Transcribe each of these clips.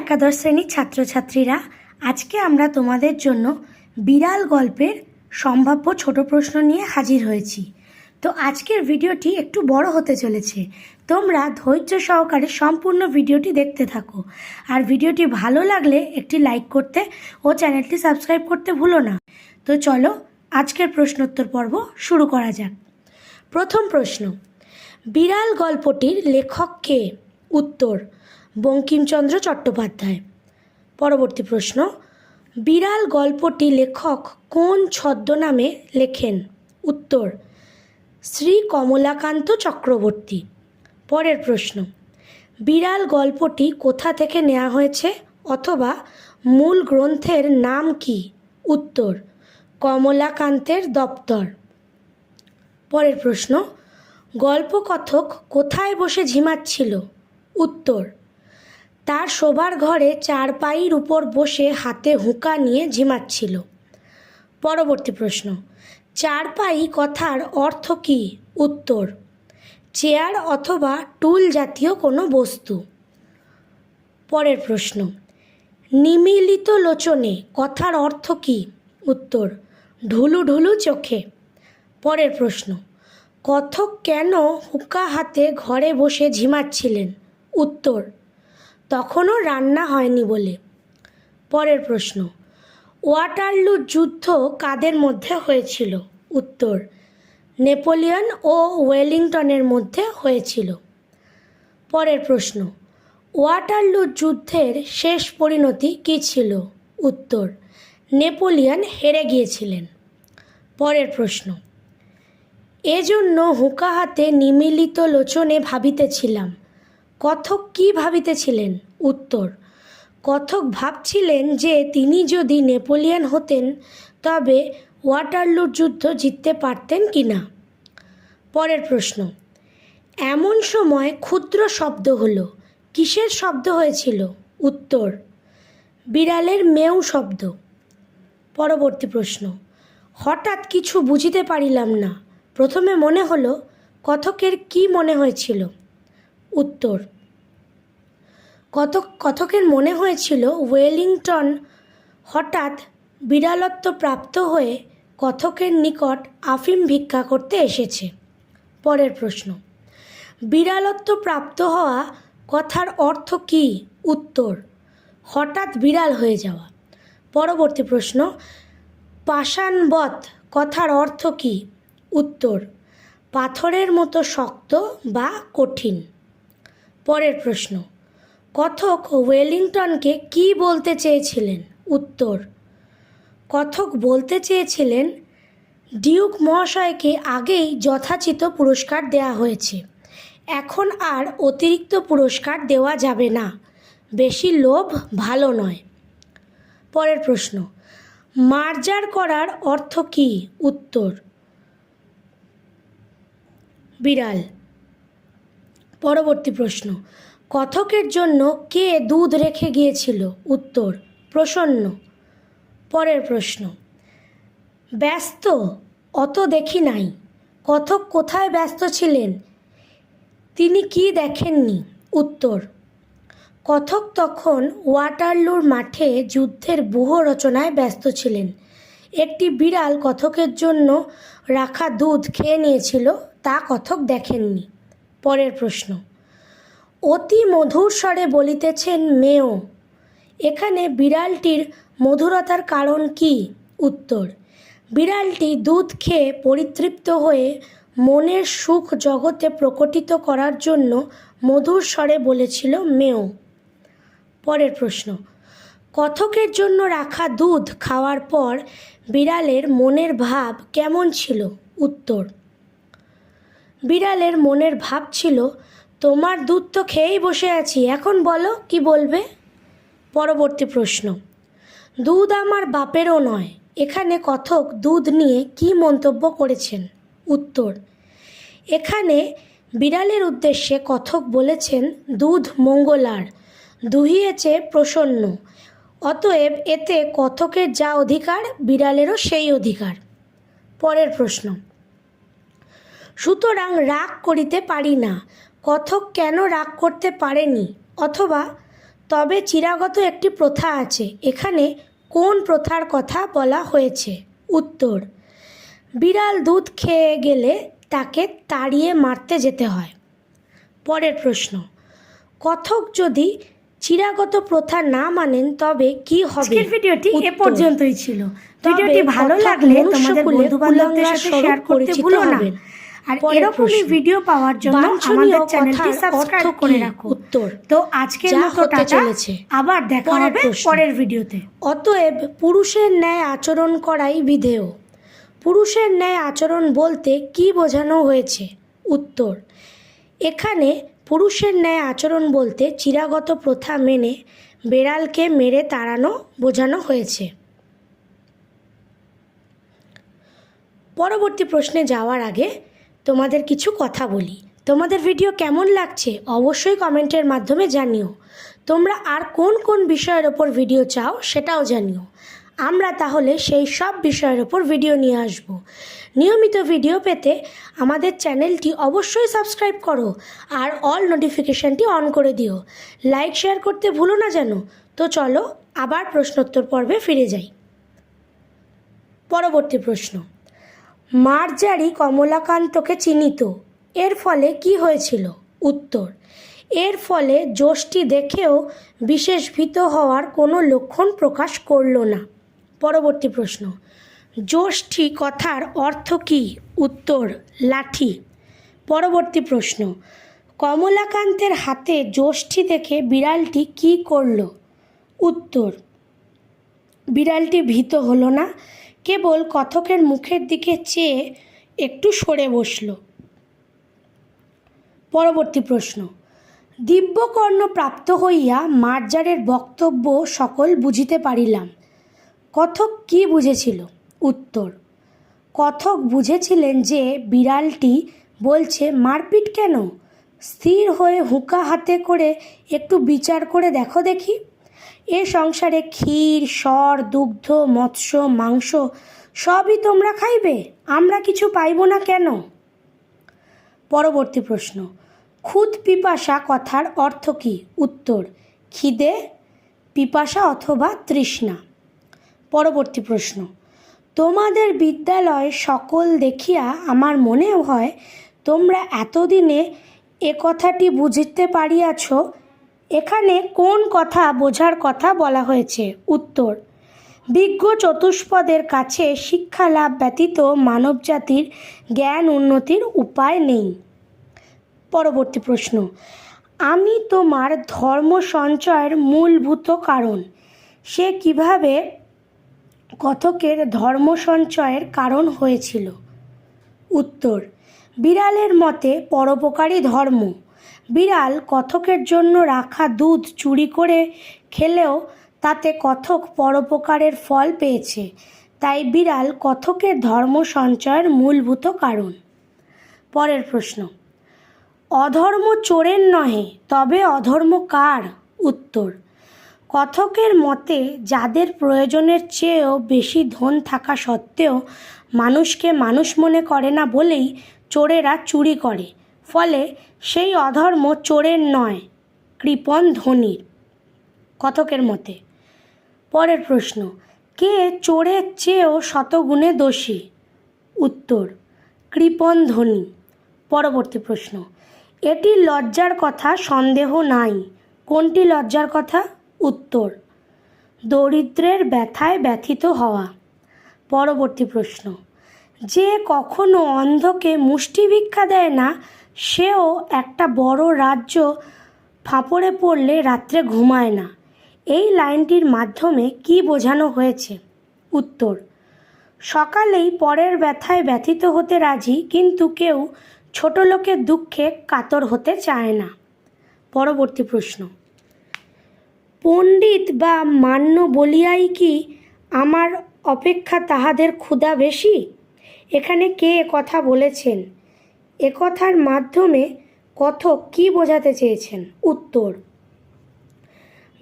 একাদশ শ্রেণির ছাত্রছাত্রীরা, আজকে আমরা তোমাদের জন্য বিড়াল গল্পের সম্ভাব্য ছোট প্রশ্ন নিয়ে হাজির হয়েছি। তো আজকের ভিডিওটি একটু বড় হতে চলেছে। তোমরা ধৈর্য সহকারে সম্পূর্ণ ভিডিওটি দেখতে থাকো। আর ভিডিওটি ভালো লাগলে একটি লাইক করতে ও চ্যানেলটি সাবস্ক্রাইব করতে ভুলো না। তো চলো আজকের প্রশ্নোত্তর পর্ব শুরু করা যাক। প্রথম প্রশ্ন, বিড়াল গল্পটির লেখক কে? উত্তর বঙ্কিমচন্দ্র চট্টোপাধ্যায়। পরবর্তী প্রশ্ন, বিড়াল গল্পটি লেখক কোন ছদ্মনামে লেখেন? উত্তর, শ্রী কমলাকান্ত চক্রবর্তী। পরের প্রশ্ন, বিড়াল গল্পটি কোথা থেকে নেওয়া হয়েছে অথবা মূল গ্রন্থের নাম কি? উত্তর, কমলাকান্তের দপ্তর। পরের প্রশ্ন, গল্পকথক কোথায় বসে ঝিমাচ্ছিল? উত্তর তার শোবার ঘরে চারপাইয়ের উপর বসে হাতে হুঁকা নিয়ে ঝিমাচ্ছিল। পরবর্তী প্রশ্ন, চারপাই কথার অর্থ কী? উত্তর, চেয়ার অথবা টুল জাতীয় কোনো বস্তু। পরের প্রশ্ন, নিমিলিত লোচনে কথার অর্থ কী? উত্তর ঢুলু ঢুলু চোখে। পরের প্রশ্ন, কথক কেন হুক্কা হাতে ঘরে বসে ঝিমাচ্ছিলেন? উত্তর তখনও রান্না হয়নি বলে। পরের প্রশ্ন, ওয়াটারলু যুদ্ধ কাদের মধ্যে হয়েছিল? উত্তর, নেপোলিয়ন ও ওয়েলিংটনের মধ্যে হয়েছিল। পরের প্রশ্ন, ওয়াটারলু যুদ্ধের শেষ পরিণতি কী ছিল? উত্তর, নেপোলিয়ন হেরে গিয়েছিলেন। পরের প্রশ্ন, এজন্য হুঁকা হাতে নিমিলিত লোচনে ভাবিতেছিলাম কথক কি ভাবিতেছিলেন? উত্তর, কথক ভাবছিলেন যে তিনি যদি নেপোলিয়ান হতেন, তবে ওয়াটারলুর যুদ্ধ জিততে পারতেন কি না পরের প্রশ্ন, এমন সময় ক্ষুদ্র শব্দ হলো। কিসের শব্দ হয়েছিল? উত্তর, বিড়ালের মেউ শব্দ। পরবর্তী প্রশ্ন, হঠাৎ কিছু বুঝিতে পারিলাম না। প্রথমে মনে হলো, কথকের কি মনে হয়েছিল? উত্তর। কথক কথকের মনে হয়েছিল ওয়েলিংটন হঠাৎ বিড়ালত্ব প্রাপ্ত হয়ে কথকের নিকট আফিম ভিক্ষা করতে এসেছে। পরের প্রশ্ন বিড়ালত্ব প্রাপ্ত হওয়া কথার অর্থ কী? উত্তর, হঠাৎ বিড়াল হয়ে যাওয়া। পরবর্তী প্রশ্ন, পাষাণবৎ কথার অর্থ কী? উত্তর, পাথরের মতো শক্ত বা কঠিন। পরের প্রশ্ন। কথক ওয়েলিংটনকে কি বলতে চেয়েছিলেন? উত্তর, কথক বলতে চেয়েছিলেন, ডিউক মহাশয়কে আগেই যথাচিত পুরস্কার দেওয়া হয়েছে। এখন আর অতিরিক্ত পুরস্কার দেওয়া যাবে না। বেশি লোভ ভালো নয়। পরের প্রশ্ন, মার্জার করার অর্থ কী? উত্তর, বিড়াল। পরবর্তী প্রশ্ন, কথকের জন্য কে দুধ রেখে গিয়েছিল? উত্তর, প্রসন্ন। পরের প্রশ্ন, ব্যস্ত, অত দেখি নাই। কথক কোথায় ব্যস্ত ছিলেন? তিনি কি দেখেননি? উত্তর, কথক তখন ওয়াটারলুর মাঠে যুদ্ধের ব্যূহ রচনায় ব্যস্ত ছিলেন। একটি বিড়াল কথকের জন্য রাখা দুধ খেয়ে নিয়েছিল, তা কথক দেখেননি। পরের প্রশ্ন। অতি মধুর স্বরে বলিতেছেন মেয় এখানে বিড়ালটির মধুরতার কারণ কি? উত্তর, বিড়ালটি দুধ খেয়ে পরিতৃপ্ত হয়ে মনের সুখ জগতে প্রকটিত করার জন্য মধুর স্বরে বলেছিল মেয় পরের প্রশ্ন, কথকের জন্য রাখা দুধ খাওয়ার পর বিড়ালের মনের ভাব কেমন ছিল? উত্তর বিড়ালের মনের ভাব ছিল, তোমার দুধ তো খেয়েই বসে আছি, এখন বলো, কি বলবে? পরবর্তী প্রশ্ন, দুধ আমার বাপেরও নয়, এখানে কথক দুধ নিয়ে কি মন্তব্য করেছেন? উত্তর, এখানে বিড়ালের উদ্দেশ্যে কথক বলেছেন, দুধ মঙ্গলার, দুহিয়েছে প্রসন্ন, অতএব এতে কথকের যা অধিকার, বিড়ালেরও সেই অধিকার। পরের প্রশ্ন সুতরাং রাগ করিতে পারি না। কথক কেন রাগ করতে পারেনি? অথবা তবে চিরাগত একটি প্রথা আছে এখানে কোন প্রথার কথা বলা হয়েছে? উত্তর বিড়াল দুধ খেয়ে গেলে তাকে তাড়িয়ে মারতে যেতে হয়। পরের প্রশ্ন কথক যদি চিরাগত প্রথা না মানেন তবে কি হবে? আজকের ভিডিওটি এ পর্যন্তই ছিল। ভিডিওটি ভালো লাগলে তোমাদের বন্ধু বান্ধবদের সাথে শেয়ার করতে ভুলো না। আর এরকমই। ভিডিও পাওয়ার জন্য আমাদের চ্যানেলটি সাবস্ক্রাইব করে? রাখো উত্তর। তো আজকের মতো টাটা। আবার দেখা হবে পরের ভিডিওতে অতএব পুরুষের ন্যায় আচরণ করাই বিধেয়। পুরুষের ন্যায় আচরণ বলতে কি বোঝানো হয়েছে? উত্তর। এখানে পুরুষের ন্যায় আচরণ বলতে চিরাগত প্রথা মেনে বেড়ালকে মেরে তাড়ানো বোঝানো হয়েছে। পরবর্তী প্রশ্নে যাওয়ার আগে তোমাদের কিছু কথা বলি। তোমাদের ভিডিও কেমন লাগছে অবশ্যই কমেন্টের মাধ্যমে জানিও। তোমরা আর কোন কোন বিষয়ের ওপর ভিডিও চাও সেটাও জানিও। আমরা তাহলে সেই সব বিষয়ের ওপর ভিডিও নিয়ে আসব। নিয়মিত ভিডিও পেতে আমাদের চ্যানেলটি অবশ্যই সাবস্ক্রাইব করো আর অল নোটিফিকেশানটি অন করে দিও। লাইক শেয়ার করতে ভুলো না যেন। তো চলো আবার প্রশ্নোত্তর পর্বে ফিরে যাই। পরবর্তী প্রশ্ন। মার্জারি কমলাকান্তকে চিনিত এর ফলে কি হয়েছিল? উত্তর, এর ফলে যষ্টি দেখেও বিশেষ ভীত হওয়ার কোনো লক্ষণ প্রকাশ করল না। পরবর্তী প্রশ্ন যষ্ঠি কথার অর্থ কী? উত্তর, লাঠি। পরবর্তী প্রশ্ন, কমলাকান্তের হাতে যষ্ঠি দেখে বিড়ালটি কী করল? উত্তর, বিড়ালটি ভীত হলো না কেবল কথকের মুখের দিকে চেয়ে একটু সরে বসল। পরবর্তী প্রশ্ন, দিব্যকর্ণ প্রাপ্ত হইয়া মার্জারের বক্তব্য সকল বুঝিতে পারিলাম। কথক কি বুঝেছিল? উত্তর, কথক বুঝেছিলেন যে বিড়ালটি বলছে, মারপিট কেন? স্থির হয়ে হুঁকা হাতে করে একটু বিচার করে দেখো দেখি। এ সংসারে ক্ষীর স্বর দুগ্ধ, মৎস্য, মাংস সবই তোমরা খাইবে? আমরা কিছু পাইব না কেন? পরবর্তী প্রশ্ন, খুদ পিপাসা কথার অর্থ কী? উত্তর, খিদে, পিপাসা অথবা তৃষ্ণা। পরবর্তী প্রশ্ন, তোমাদের বিদ্যালয় সকল দেখিয়া আমার মনে হয় তোমরা এতদিনে এ কথাটি বুঝিতে পারিয়াছ এখানে কোন কথা বোঝার কথা বলা হয়েছে? উত্তর বিজ্ঞ চতুষ্পদের কাছে শিক্ষা লাভ ব্যতীত মানবজাতির জ্ঞান উন্নতির উপায় নেই। পরবর্তী প্রশ্ন, আমি তোমার ধর্ম সঞ্চয়ের মূলভূত কারণ। সে কীভাবে কথকের ধর্ম সঞ্চয়ের কারণ হয়েছিল? উত্তর, বিড়ালের মতে পরোপকারী ধর্ম। বিড়াল কথকের জন্য রাখা দুধ চুরি করে খেলেও তাতে কথক পরোপকারের ফল পেয়েছে। তাই বিড়াল কথকের ধর্ম সঞ্চয়ের মূলভূত কারণ। পরের প্রশ্ন, অধর্ম চোরের নহে, তবে অধর্ম কার? উত্তর, কথকের মতে যাদের প্রয়োজনের চেয়েও বেশি ধন থাকা সত্ত্বেও মানুষকে মানুষ মনে করে না বলেই চোরেরা চুরি করে। ফলে সেই অধর্ম চোরের নয়, কৃপণ ধনীর। কথকের মতে, পরের প্রশ্ন, কে চোরের চেয়েও শতগুণে দোষী? উত্তর, কৃপণ ধনী। পরবর্তী প্রশ্ন, এটি লজ্জার কথা সন্দেহ নাই। কোনটি লজ্জার কথা? উত্তর, দরিদ্রের ব্যথায় ব্যথিত হওয়া। পরবর্তী প্রশ্ন যে কখনো অন্ধকে মুষ্টি ভিক্ষা দেয় না, সেও একটা বড় রাজ্য ফাঁপড়ে পড়লে রাত্রে ঘুমায় না। এই লাইনটির মাধ্যমে কি বোঝানো হয়েছে? উত্তর, সকালেই পরের ব্যথায় ব্যথিত হতে রাজি, কিন্তু কেউ ছোট লোকের দুঃখে কাতর হতে চায় না। পরবর্তী প্রশ্ন, পণ্ডিত বা মান্য বলিয়াই কি আমার অপেক্ষা তাহাদের ক্ষুধা বেশি? এখানে কে কথা বলেছেন? একথার মাধ্যমে কথক কি বোঝাতে চেয়েছেন? উত্তর,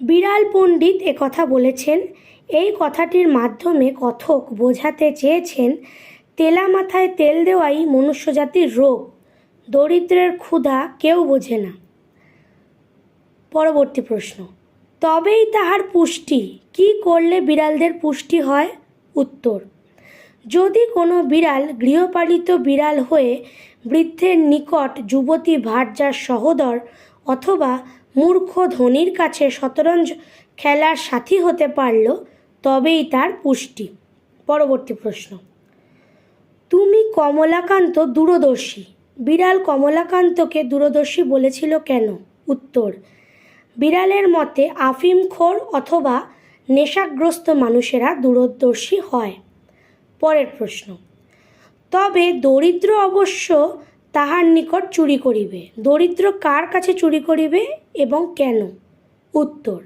বিড়াল পণ্ডিত একথা বলেছেন। এই কথাটির মাধ্যমে কথক বোঝাতে চেয়েছেন তেলা মাথায় তেল দেওয়াই মনুষ্যজাতির রোগ, দরিদ্রের ক্ষুধা কেউ বোঝে না। পরবর্তী প্রশ্ন, তবেই তাহার পুষ্টি, কি করলে বিড়ালদের পুষ্টি হয়? উত্তর যদি কোনো বিড়াল গৃহপালিত বিড়াল হয়ে বৃদ্ধের নিকট যুবতী ভার্যার সহোদর অথবা মূর্খ ধনির কাছে শতরঞ্জ খেলার সাথী হতে পারল, তবেই তার পুষ্টি। পরবর্তী প্রশ্ন। তুমি কমলাকান্ত দূরদর্শী। বিড়াল কমলাকান্তকে দূরদর্শী বলেছিল কেন? উত্তর, বিড়ালের মতে আফিমখোর অথবা নেশাগ্রস্ত মানুষেরা দূরদর্শী হয়। পরের প্রশ্ন। তবে দরিদ্র অবশ্য তাহার নিকট চুরি করিবে। দরিদ্র কার কাছে চুরি করিবে এবং কেন? উত্তর,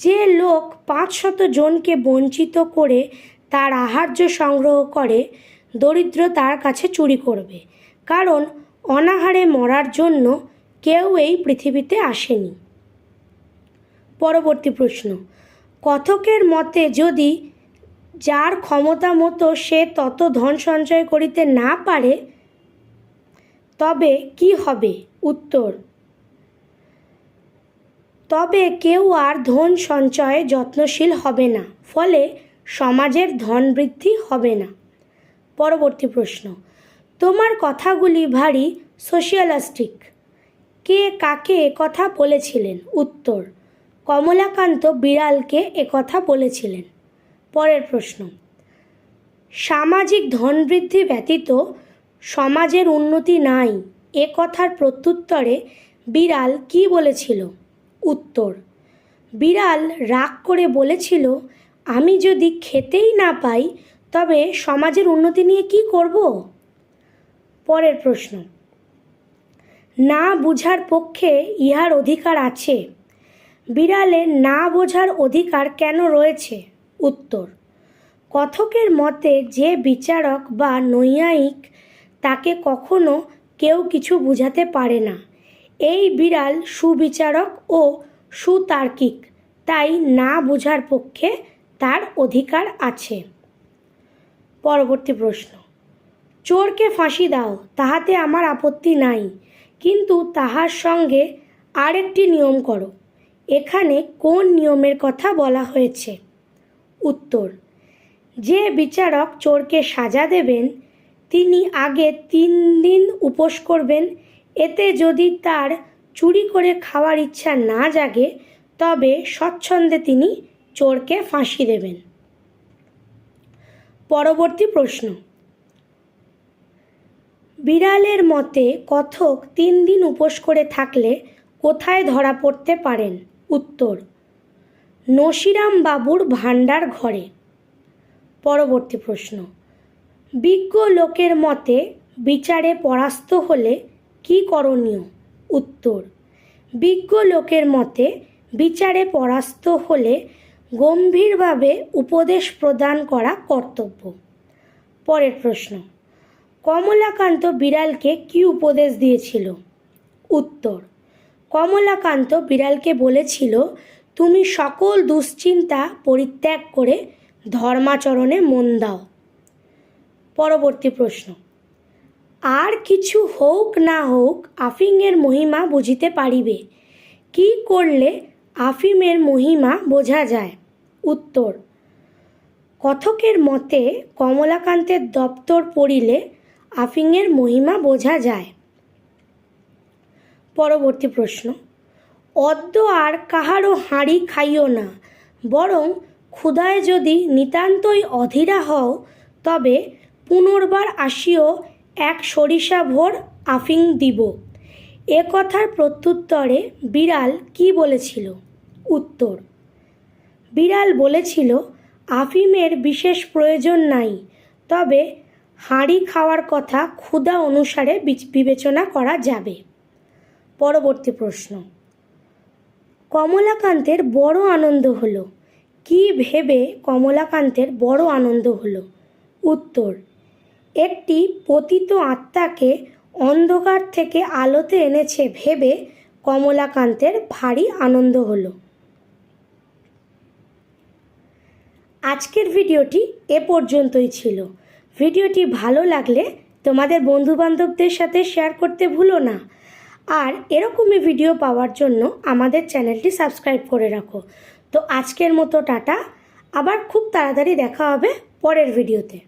যে লোক পাঁচ শত জনকে বঞ্চিত করে তার আহার্য সংগ্রহ করে, দরিদ্র তার কাছে চুরি করবে। কারণ অনাহারে মরার জন্য কেউ এই পৃথিবীতে আসেনি। পরবর্তী প্রশ্ন, কথকের মতে যদি যার ক্ষমতা মতো সে তত ধন সঞ্চয় করিতে না পারে, তবে কি হবে? উত্তর, তবে কেউ আর ধন সঞ্চয়ে যত্নশীল হবে না, ফলে সমাজের ধন বৃদ্ধি হবে না। পরবর্তী প্রশ্ন, তোমার কথাগুলি ভারী সোশিয়ালিস্টিক। কে কাকে কথা বলেছিলেন? উত্তর, কমলাকান্ত বিড়ালকে একথা বলেছিলেন। পরের প্রশ্ন। সামাজিক ধনবৃদ্ধি ব্যতীত সমাজের উন্নতি নাই, এ কথার প্রত্যুত্তরে বিড়াল কি বলেছিল? উত্তর, বিড়াল রাগ করে বলেছিল, আমি যদি খেতেই না পাই, তবে সমাজের উন্নতি নিয়ে কি করব? পরের প্রশ্ন, না বুঝার পক্ষে ইহার অধিকার আছে। বিড়ালের না বোঝার অধিকার কেন রয়েছে? উত্তর। কথকের মতে, যে বিচারক বা নৈয়ায়িক তাকে কখনো কেউ কিছু বুঝাতে পারে না। এই বিড়াল সুবিচারক ও সুতার্কিক, তাই না বোঝার পক্ষে তার অধিকার আছে। পরবর্তী প্রশ্ন। চোরকে ফাঁসি দাও, তাহাতে আমার আপত্তি নাই, কিন্তু তাহার সঙ্গে আরেকটি নিয়ম করো। এখানে কোন নিয়মের কথা বলা হয়েছে? উত্তর। যে বিচারক চোরকে সাজা দেবেন, তিনি আগে তিন দিন উপোস করবেন। এতে যদি তার চুরি করে খাওয়ার ইচ্ছা না জাগে, তবে স্বচ্ছন্দে তিনি চোরকে ফাঁসি দেবেন। পরবর্তী প্রশ্ন। বিড়ালের মতে কথক তিন দিন উপোস করে থাকলে কোথায় ধরা পড়তে পারেন? উত্তর নসিরাম বাবুর ভাণ্ডার ঘরে। পরবর্তী প্রশ্ন, বিজ্ঞ লোকের মতে বিচারে পরাস্ত হলে কি করণীয়? উত্তর, বিজ্ঞ লোকের মতে বিচারে পরাস্ত হলে গম্ভীরভাবে উপদেশ প্রদান করা কর্তব্য। পরের প্রশ্ন, কমলাকান্ত বিড়ালকে কি উপদেশ দিয়েছিল? উত্তর, কমলাকান্ত বিড়ালকে বলেছিল তুমি সকল দুশ্চিন্তা পরিত্যাগ করে ধর্মাচরণে মন দাও। পরবর্তী প্রশ্ন। আর কিছু হোক না হোক আফিংয়ের মহিমা বুঝিতে পারিবে। কি করলে আফিমের মহিমা বোঝা যায়? উত্তর, কথকের মতে কমলাকান্তের দপ্তর পড়িলে আফিংয়ের মহিমা বোঝা যায়। পরবর্তী প্রশ্ন অদ্য আর কাহারও হাঁড়ি খাইও না, বরং ক্ষুধায় যদি নিতান্তই অধীরা হও, তবে পুনর্বার আসিও এক সরিষা ভোর আফিং দিব। এ কথার প্রত্যুত্তরে বিড়াল কি বলেছিল? উত্তর, বিড়াল বলেছিল, আফিমের বিশেষ প্রয়োজন নাই, তবে হাঁড়ি খাওয়ার কথা ক্ষুধা অনুসারে বিচ- বিবেচনা করা যাবে। পরবর্তী প্রশ্ন কমলাকান্তের বড় আনন্দ হলো। কি ভেবে কমলাকান্তের বড় আনন্দ হলো? উত্তর, একটি পতিত আত্মাকে অন্ধকার থেকে আলোতে এনেছে ভেবে কমলাকান্তের ভারী আনন্দ হলো। আজকের ভিডিওটি এ পর্যন্তই ছিল। ভিডিওটি ভালো লাগলে তোমাদের বন্ধুবান্ধবদের সাথে শেয়ার করতে ভুলো না। আর এরকমই ভিডিও পাওয়ার জন্য আমাদের চ্যানেলটি সাবস্ক্রাইব করে রাখো। তো আজকের মতো টাটা। আবার খুব তাড়াতাড়ি দেখা হবে পরের ভিডিওতে